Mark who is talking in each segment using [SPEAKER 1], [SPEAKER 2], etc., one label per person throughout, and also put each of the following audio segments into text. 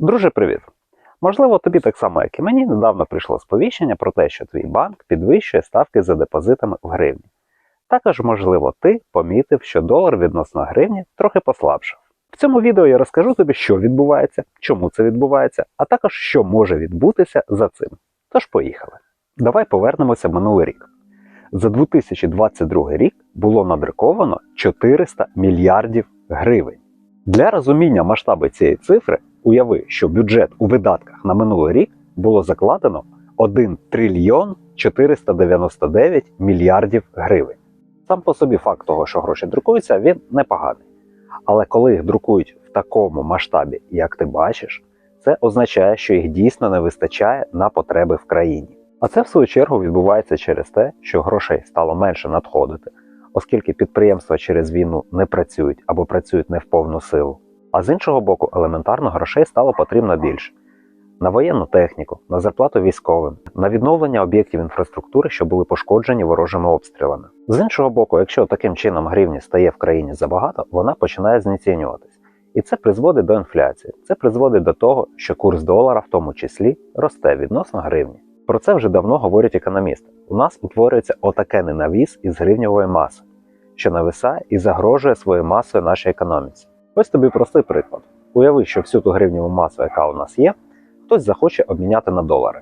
[SPEAKER 1] Друже, привіт! Можливо, тобі так само, як і мені, недавно прийшло сповіщення про те, що твій банк підвищує ставки за депозитами в гривні. Також, можливо, ти помітив, що долар відносно гривні трохи послабшав. В цьому відео я розкажу тобі, що відбувається, чому це відбувається, а також що може відбутися за цим. Тож поїхали. Давай повернемося в минулий рік. За 2022 рік було надруковано 400 мільярдів гривень. Для розуміння масштабу цієї цифри уяви, що бюджет у видатках на минулий рік було закладено 1 трильйон 499 мільярдів гривень. Сам по собі факт того, що гроші друкуються, він непоганий. Але коли їх друкують в такому масштабі, як ти бачиш, це означає, що їх дійсно не вистачає на потреби в країні. А це в свою чергу відбувається через те, що грошей стало менше надходити, оскільки підприємства через війну не працюють або працюють не в повну силу. А з іншого боку, елементарно грошей стало потрібно більше на воєнну техніку, на зарплату військовим, на відновлення об'єктів інфраструктури, що були пошкоджені ворожими обстрілами. З іншого боку, якщо таким чином гривні стає в країні забагато, вона починає знецінюватись. І це призводить до інфляції. Це призводить до того, що курс долара, в тому числі, росте відносно гривні. Про це вже давно говорять економісти. У нас утворюється отакений навіс із гривньової маси, що нависає і загрожує своєю масою нашій економіці. Ось тобі простий приклад. Уяви, що всю ту гривневу масу, яка у нас є, хтось захоче обміняти на долари.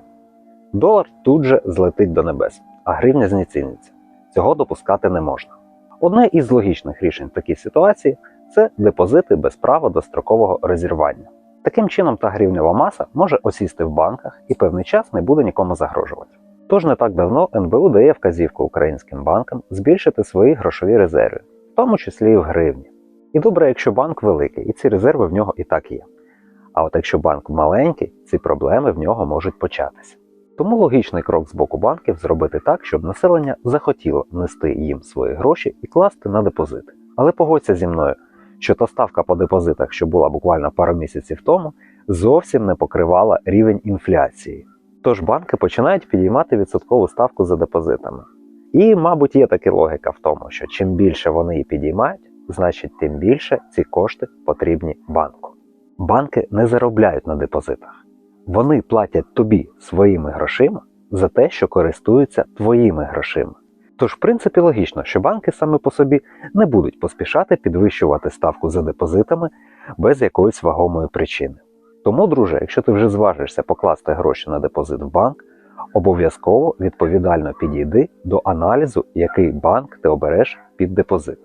[SPEAKER 1] Долар тут же злетить до небес, а гривня знеціниться. Цього допускати не можна. Одне із логічних рішень в такій ситуації це депозити без права дострокового розірвання. Таким чином, та гривнева маса може осісти в банках і певний час не буде нікому загрожувати. Тож не так давно НБУ дає вказівку українським банкам збільшити свої грошові резерви, в тому числі і в гривні. І добре, якщо банк великий, і ці резерви в нього і так є. А от якщо банк маленький, ці проблеми в нього можуть початися. Тому логічний крок з боку банків зробити так, щоб населення захотіло нести їм свої гроші і класти на депозити. Але погодься зі мною, що та ставка по депозитах, що була буквально пару місяців тому, зовсім не покривала рівень інфляції. Тож банки починають підіймати відсоткову ставку за депозитами. І, мабуть, є така логіка в тому, що чим більше вони її підіймають, значить тим більше ці кошти потрібні банку. Банки не заробляють на депозитах. Вони платять тобі своїми грошима за те, що користуються твоїми грошима. Тож, в принципі, логічно, що банки саме по собі не будуть поспішати підвищувати ставку за депозитами без якоїсь вагомої причини. Тому, друже, якщо ти вже зважишся покласти гроші на депозит в банк, обов'язково відповідально підійди до аналізу, який банк ти обереш під депозит.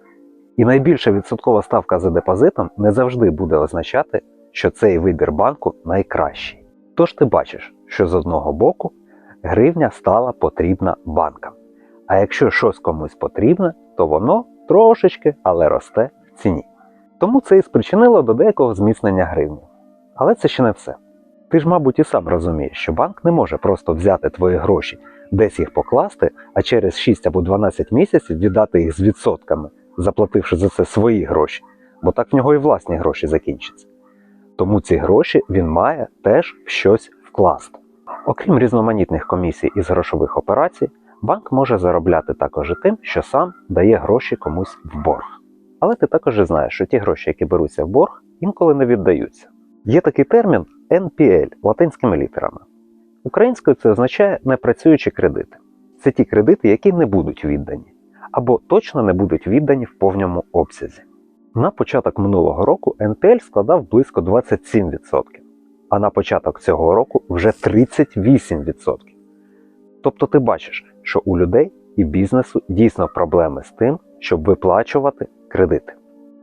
[SPEAKER 1] І найбільша відсоткова ставка за депозитом не завжди буде означати, що цей вибір банку найкращий. Тож ти бачиш, що з одного боку гривня стала потрібна банкам. А якщо щось комусь потрібне, то воно трошечки, але росте в ціні. Тому це і спричинило до деякого зміцнення гривні. Але це ще не все. Ти ж, мабуть, і сам розумієш, що банк не може просто взяти твої гроші, десь їх покласти, а через 6 або 12 місяців віддати їх з відсотками, заплативши за це свої гроші, бо так в нього і власні гроші закінчаться. Тому ці гроші він має теж в щось вкласти. Окрім різноманітних комісій із грошових операцій, банк може заробляти також і тим, що сам дає гроші комусь в борг. Але ти також знаєш, що ті гроші, які беруться в борг, інколи не віддаються. Є такий термін NPL латинськими літерами. Українською це означає непрацюючі кредити. Це ті кредити, які не будуть віддані, або точно не будуть віддані в повному обсязі. На початок минулого року NPL складав близько 27%, а на початок цього року вже 38%. Тобто ти бачиш, що у людей і бізнесу дійсно проблеми з тим, щоб виплачувати кредити.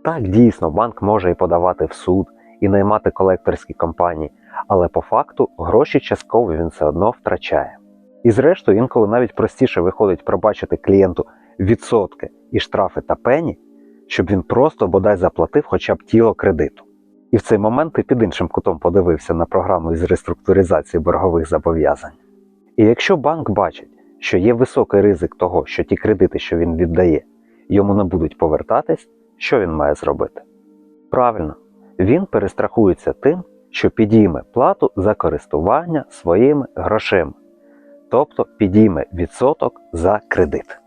[SPEAKER 1] Так, дійсно, банк може і подавати в суд, і наймати колекторські компанії, але по факту гроші частково він все одно втрачає. І зрештою, інколи навіть простіше виходить пробачити клієнту відсотки і штрафи та пені, щоб він просто бодай заплатив хоча б тіло кредиту. І в цей момент ти під іншим кутом подивився на програму із реструктуризації боргових зобов'язань. І якщо банк бачить, що є високий ризик того, що ті кредити, що він віддає, йому не будуть повертатись, що він має зробити? Правильно, він перестрахується тим, що підійме плату за користування своїми грошима, тобто підійме відсоток за кредит.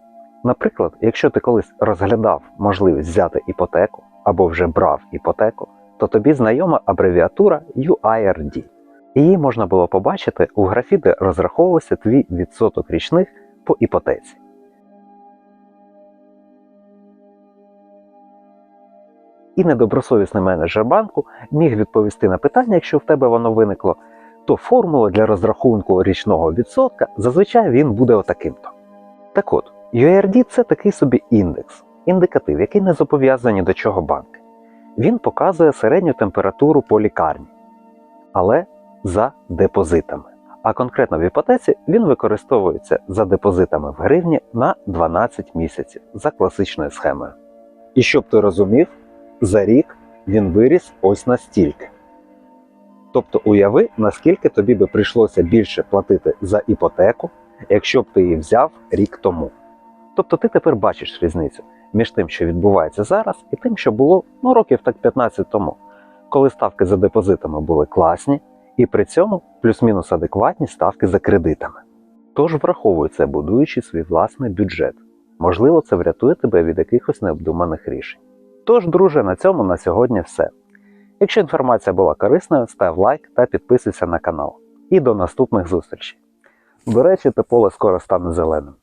[SPEAKER 1] Наприклад, якщо ти колись розглядав можливість взяти іпотеку або вже брав іпотеку, то тобі знайома абревіатура UIRD. Її можна було побачити у графі, де розраховувався твій відсоток річних по іпотеці. І недобросовісний менеджер банку міг відповісти на питання, якщо в тебе воно виникло, то формула для розрахунку річного відсотка зазвичай він буде отаким-то. Так от, URD це такий собі індекс, індикатив, який не зобов'язані до чого банки. Він показує середню температуру по лікарні, але за депозитами. А конкретно в іпотеці він використовується за депозитами в гривні на 12 місяців за класичною схемою. І щоб ти розумів, за рік він виріс ось настільки. Тобто уяви, наскільки тобі би прийшлося більше платити за іпотеку, якщо б ти її взяв рік тому. Тобто ти тепер бачиш різницю між тим, що відбувається зараз, і тим, що було ну, років так 15 тому, коли ставки за депозитами були класні, і при цьому плюс-мінус адекватні ставки за кредитами. Тож враховуй це, будуючи свій власний бюджет. Можливо, це врятує тебе від якихось необдуманих рішень. Тож, друже, на цьому на сьогодні все. Якщо інформація була корисною, став лайк та підписуйся на канал. І до наступних зустрічей. До речі, те поле скоро стане зеленим.